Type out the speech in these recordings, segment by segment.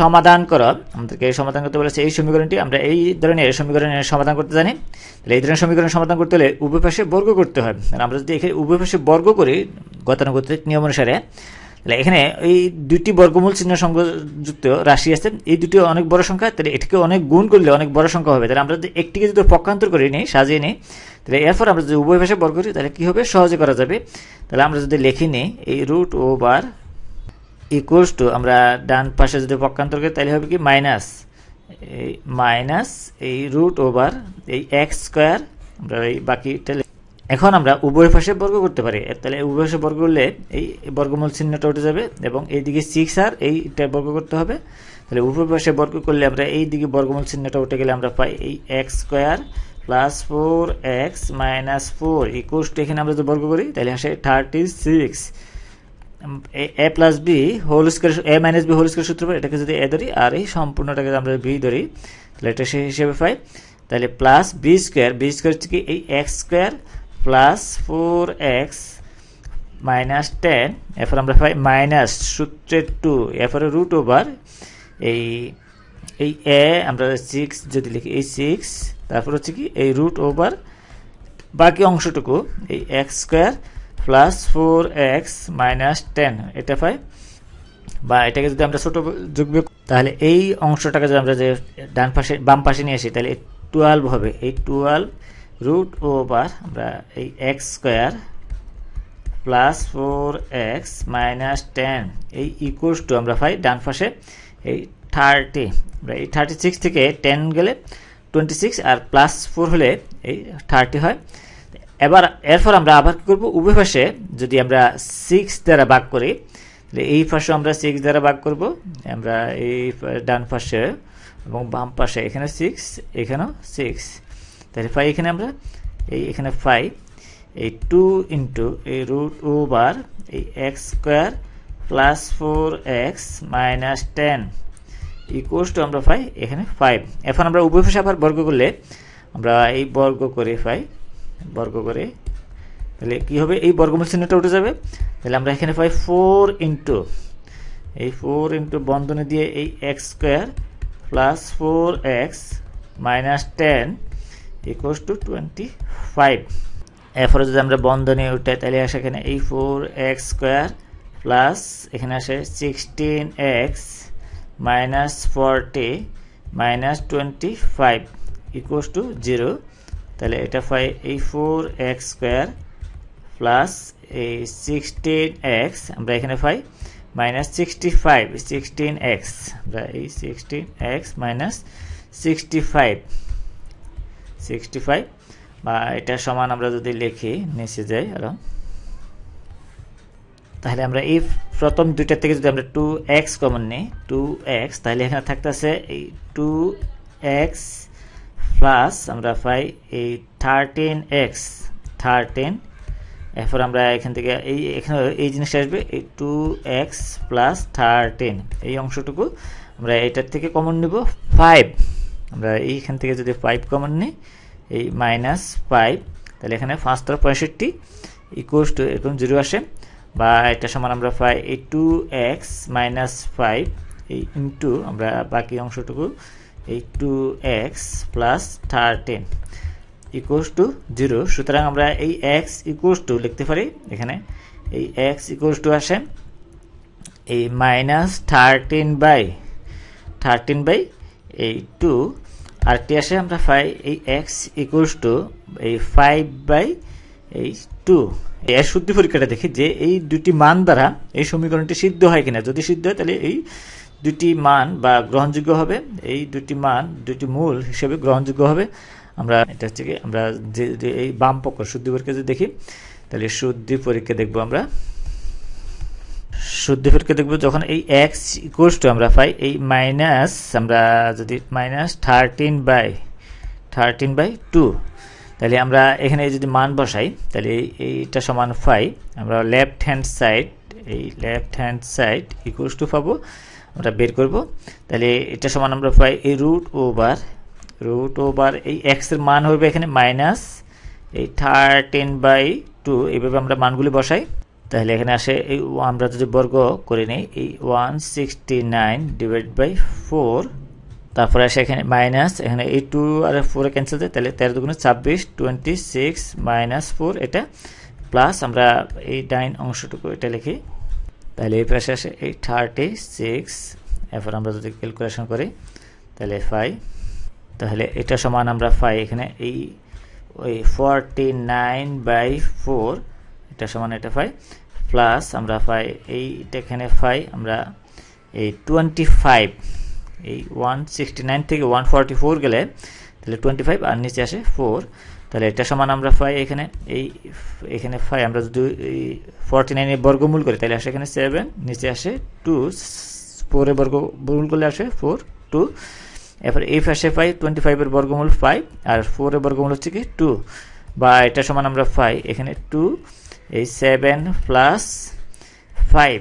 সমাধান করো। আমাদেরকে সমাধান করতে বলেছে এই সমীকরণটি। আমরা এই ধরনের সমীকরণের সমাধান করতে জানি। তাহলে এই ধরনের সমীকরণ সমাধান করতে হলে উভয় বর্গ করতে হয়। আমরা যদি এখানে উভয় পাশে বর্গ করি গতানুগতিক নিয়ম অনুসারে, তাহলে এখানে এই দুটি বর্গমূল চিহ্ন সংযুক্ত রাশি আছে। এই দুটি অনেক বড় সংখ্যা, তাহলে এটিকে অনেক গুণ করলে অনেক বড় সংখ্যা হবে। তাহলে আমরা যদি একটিকে যদি পক্ষান্তর করে নিই সাজিয়ে নিই তাহলে এরপর আমরা যদি উভয় পাশে বর্গ করি, তাহলে কী হবে? সহজে করা যাবে। তাহলে আমরা যদি লিখে নিই এই রুট ওভার ইকুয়ালস টু আমরা ডান পাশে যদি পক্ষান্তর করি, তাহলে হবে কি? মাইনাস এই মাইনাস এই রুট ওভার এই এক্স স্কোয়ার আমরা এই বাকিটা এখন আমরা উভয় পাশে বর্গ করতে পারি। তাহলে উভয় পাশে বর্গ করলে এই বর্গমূল চিহ্নটা উঠে যাবে এবং এইদিকে সিক্স আর এইটা বর্গ করতে হবে। তাহলে উভয় পাশে বর্গ করলে আমরা এই দিকে বর্গমূল চিহ্নটা উঠে গেলে আমরা পাই এই x square plus four x minus four equals to এখানে আমরা যদি বর্গ করি, তাহলে আসে thirty six a plus b whole square a minus b whole square সূত্র পাই, এটাকে যদি এ ধরি আর এই সম্পূর্ণটাকে যদি আমরা বি ধরি তাহলে এটা সেই হিসেবে পাই। তাহলে plus b square b square হচ্ছে কি এই x square plus four x minus ten এরপর আমরা পাই মাইনাস সূত্রের টু এরপরে রুট ওভার এই এই এ আমরা সিক্স যদি লিখি এই সিক্স তারপর হচ্ছে কি এই রুট ওভার বাকি অংশটুকু এই x square plus four x minus ten এটা পাই। বা এটাকে যদি আমরা ছোটো যোগ তাহলে এই অংশটাকে যদি আমরা যে ডান পাশে, বাম পাশে নিয়ে আসি, তাহলে টুয়েলভ হবে। এই টুয়েলভ রুট ওভার আমরা এই x square plus four x minus ten এই ইকুয়ালস টু আমরা পাই ডান পাশে এই থার্টি আমরা এই থার্টি সিক্স থেকে টেন গেলে টোয়েন্টি সিক্স আর প্লাস ফোর হলে এই থার্টি হয়। এবার, এরপর আমরা আবার কী করব? উভয় পাশে যদি আমরা সিক্স দ্বারা ভাগ করি, তাহলে এই পাশে আমরা সিক্স দ্বারা ভাগ করব। আমরা এই ডান পাশে এবং বাম পাশে এখানে সিক্স এখানেও সিক্স তাহলে ফাই এখানে আমরা, এই এখানে ফাইভ এই টু ইন্টু এই রুট ওভার এই x square plus four x minus ten equals to আমরা পাই এখানে ফাইভ এখন আমরা উভয় পাশে আবার বর্গ করলে, আমরা এই বর্গ করে পাই বর্গ করে। তাহলে কী হবে? এই বর্গমূল চিহ্নটা উঠে যাবে। তাহলে আমরা এখানে পাই ফোর ইন্টু এই ফোর ইন্টু বন্ধনী দিয়ে এই x square plus four x minus ten equals to twenty five এরপরে যদি আমরা বন্ধনী উঠাই তাহলে আসে এখানে এই ফোর এক্স স্কোয়ার প্লাস এখানে আসে sixteen x minus forty minus twenty five equals to zero তাহলে এটা পাই এই ফোর এক্স স্কোয়ার প্লাস এই সিক্সটিন এক্স, আমরা এখানে পাই minus sixty five, sixteen x, আমরা এই sixteen x minus sixty five sixty five, বা এটা সমান আমরা যদি লিখি, নিচে যাই আরও। তাহলে আমরা এই প্রথম দুইটা থেকে যদি আমরা টু এক্স কমন নিই টু এক্স তাহলে এখানে থাকতেছে এই টু এক্স প্লাস আমরা পাই এই থার্টিন এক্স থার্টিন এরপর আমরা এখান থেকে এই, এখানে এই জিনিসটা আসবে, এই টু এক্স প্লাস থার্টিন এই অংশটুকু আমরা এটার থেকে কমন নিব ফাইভ আমরা এইখান থেকে যদি ফাইভ কমন নিই, এই মাইনাস ফাইভ তাহলে এখানে পাঁচটা পঁয়ষট্টি ইকুয়ালস টু এরকম জিরো আসে, বা এটা সমান আমরা পাই এই টু এক্স মাইনাস ফাইভ এই ইন্টু আমরা বাকি অংশটুকু two x plus thirteen equals to zero সুতরাং আমরা এই এক্স ইকুয়ালস টু লিখতে পারি। এখানে এই এক্স ইকুয়ালস টু আসে। এই minus thirteen by thirteen by এই টু আরটি আসে। আমরা পাই এই এক্স ইকুয়ালস টু এই ফাইভ বাই এই টু এর শুদ্ধি পরীক্ষাটা দেখি যে এই দুটি মান দ্বারা এই সমীকরণটি সিদ্ধ হয় কিনা। যদি সিদ্ধ হয় তাহলে এই দুটি মান বা গ্রহণযোগ্য হবে। এই দুটি মান, দুটি মূল হিসেবে গ্রহণযোগ্য হবে। আমরা এটা হচ্ছে কি, আমরা যে এই বাম পক্ষ, শুদ্ধি পরীক্ষা যদি দেখি, তাহলে শুদ্ধি পরীক্ষা দেখব আমরা। শুদ্ধি পরীক্ষা দেখব যখন এই এক্স ইকুয়ালস টু আমরা পাই, এই মাইনাস আমরা যদি minus thirteen by thirteen by two তাহলে আমরা এখানে যদি মান বসাই, তাহলে এইটা সমান ফাইভ আমরা লেফট হ্যান্ড সাইড এই left hand side equals to পাবো। আমরা বের করব। তাহলে এটা সমান আমরা পাই এই রুট ওভার রুট ওভার এই এক্সের মান হবে এখানে মাইনাস এই থার্টিন বাই টু এইভাবে আমরা মানগুলি বসাই। তাহলে এখানে আসে এই আমরা যদি বর্গ করে নিই, এই one sixty nine divide by four তারপরে আসে এখানে মাইনাস এখানে এই টু আর ফোরে ক্যান্সেল দেয় তাহলে তেরো দুগুণে ছাব্বিশ টোয়েন্টি সিক্স মাইনাস ফোর এটা প্লাস আমরা এই ডাইন অংশটুকু এটা লিখি। তাহলে এই পাশে আসে, এই থার্টি সিক্স এরপর আমরা যদি ক্যালকুলেশন করি, তাহলে ফাইভ তাহলে এটা সমান আমরা পাই এখানে এই, ওই ফর্টি নাইন বাই ফোর এটা সমান এটা পাই প্লাস আমরা পাই এইটা এখানে পাই আমরা এই টোয়েন্টি ফাইভ এই ওয়ান সিক্সটি নাইন থেকে ওয়ান ফর্টি ফোর গেলে, তাহলে টোয়েন্টি ফাইভ আর নিচে আসে ফোর তাহলে এটা সমান আমরা পাই এখানে, এই এখানে পাই আমরা যদি ফর্টি নাইনের বর্গমূল করি, তাহলে আসে এখানে সেভেন নিচে আসে টু ফোরে বর্গমূল করলে আসে ফোর টু এরপর এই পাশে পাই টোয়েন্টি ফাইভের বর্গমূল ফাইভ আর ফোরের বর্গমূল হচ্ছে কি টু বা এটা সমান আমরা পাই এখানে টু এই seven plus five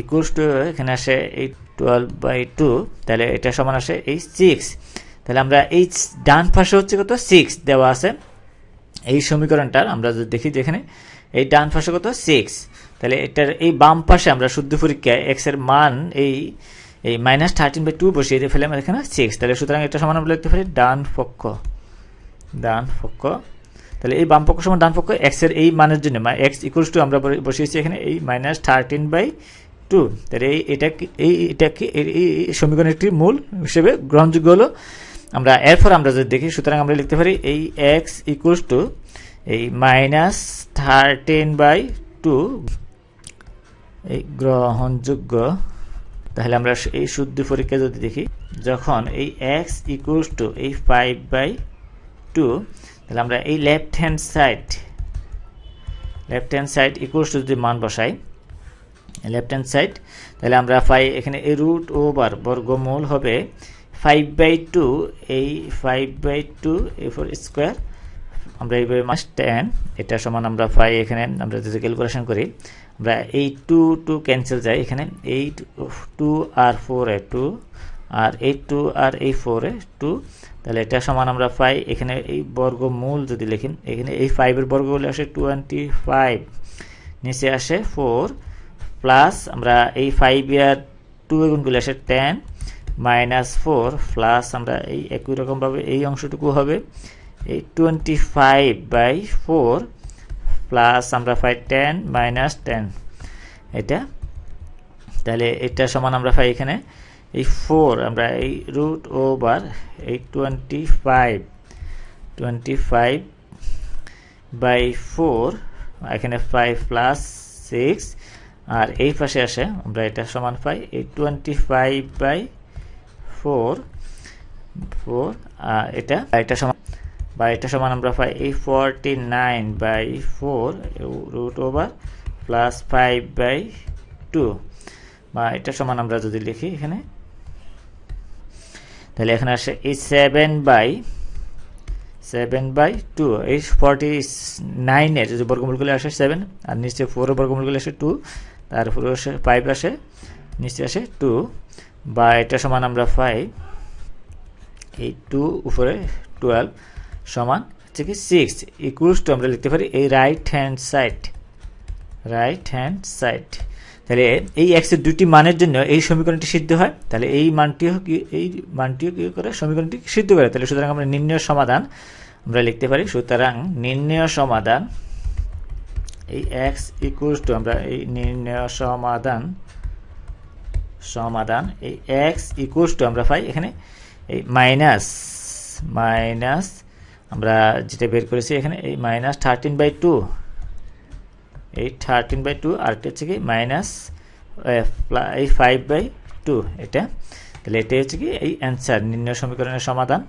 equals to এখানে আসে এই টুয়েলভ বাই টু তাহলে এটা সমান আসে এই সিক্স তাহলে আমরা এই ডান পাশে হচ্ছে কত? সিক্স দেওয়া আছে। এই সমীকরণটার আমরা যদি দেখি যেখানে এই ডান পাশে কত? সিক্স তাহলে এটার এই বাম পাশে আমরা শুদ্ধ পরীক্ষায় এক্সের মান এই এই মাইনাস থার্টিন বাই টু বসিয়ে দিয়ে ফেলে আমরা এখানে সিক্স তাহলে সুতরাং এটা সমান আমরা লিখতে পারি ডান পক্ষ। ডান পক্ষ। তাহলে এই বাম পক্ষ সমান ডান পক্ষ এক্সের এই মানের জন্য এক্স ইকুয়ালস টু আমরা বসিয়েছি এখানে এই মাইনাস থার্টিন বাই টু তাহলে এই এটা কি এই এটা কি এই সমীকরণের একটি মূল হিসেবে গ্রহণযোগ্য হলো আমরা এরপর আমরা যদি দেখি, সুতরাং আমরা লিখতে পারি এই এক্স ইকুয়ালস টু এই মাইনাস থার্টিন বাই টু এই গ্রহণযোগ্য। তাহলে আমরা এই শুদ্ধ পরীক্ষা যদি দেখি, যখন এই এক্স ইকুয়ালস টু এই ফাইভ বাই টু তাহলে আমরা এই left hand side left hand side equals to যদি মান বসাই লেফট হ্যান্ড সাইড তাহলে আমরা পাই এখানে এই রুট ওভার বর্গমূল হবে ফাইভ বাই টু এই ফাইভ বাই টু এ ফোর স্কোয়ার আমরা এইভাবে মাস টেন এটা সমান আমরা পাই এখানে, আমরা যদি ক্যালকুলেশন করি, আমরা এই টু টু ক্যান্সেল যায় এখানে এইট টু আর ফোর টু আর এই টু আর এই এ টু তাহলে এটা সমান আমরা পাই এখানে এই বর্গমূল যদি লিখি, এখানে এই ফাইভের বর্গমূল আসে টোয়েন্টি ফাইভ নিচে আসে ফোর প্লাস আমরা এই ফাইভ ইয়ার টু গুণগুলো আসে টেন মাইনাস ফোর প্লাস আমরা এই একই রকমভাবে এই অংশটুকু হবে। এই twenty five by four plus আমরা পাই টেন মাইনাস টেন এটা? তাহলে এটা সমান আমরা পাই এখানে। এই ফোর আমরা এই রুট ওভার এই twenty five twenty five by four এখানে ফাইভ প্লাস সিক্স আর এই পাশে আসে, আমরা এটা সমান পাই। এই twenty five by four four এটা এটা সমান বা এটা সমান আমরা পাই এই forty nine by four root over plus five by two বা এটা সমান আমরা যদি লিখি এখানে, তাহলে এখানে আসে এই seven by seven by two এই ফর্টি নাইনের যদি বর্গমূলগুলো আসে সেভেন আর নিচে ফোরের বর্গমূলগুলো আসে টু তারপরে আসে ফাইভ আসে নিচে আসে টু বা এটা সমান আমরা ফাইভ এই টু উপরে টুয়েলভ সমান হচ্ছে কি সিক্স ইকুয়ালস টু আমরা লিখতে পারি এই right hand side right hand side তাহলে এই এক্সের দুটি মানের জন্য এই সমীকরণটি সিদ্ধ হয়। তাহলে এই মানটিও কি, এই মানটিও কি করে? সমীকরণটি সিদ্ধ করে। তাহলে সুতরাং আমরা নির্ণয় সমাধান আমরা লিখতে পারি। সুতরাং নির্ণয় সমাধান, এই এক্স ইকুয়ালস টু আমরা এই নির্ণয় সমাধান সমাধান, এই এক্স ইকুয়ালস টু আমরা পাই এখানে, এই মাইনাস মাইনাস আমরা যেটা বের করেছি এখানে, এই মাইনাস থার্টিন বাই টু এই থার্টিন বাই টু আরেকটা হচ্ছে কি মাইনাস এই ফাইভ বাই টু এটা। তাহলে এটা হচ্ছে কি, এই অ্যান্সার নির্ণয় সমীকরণের সমাধান।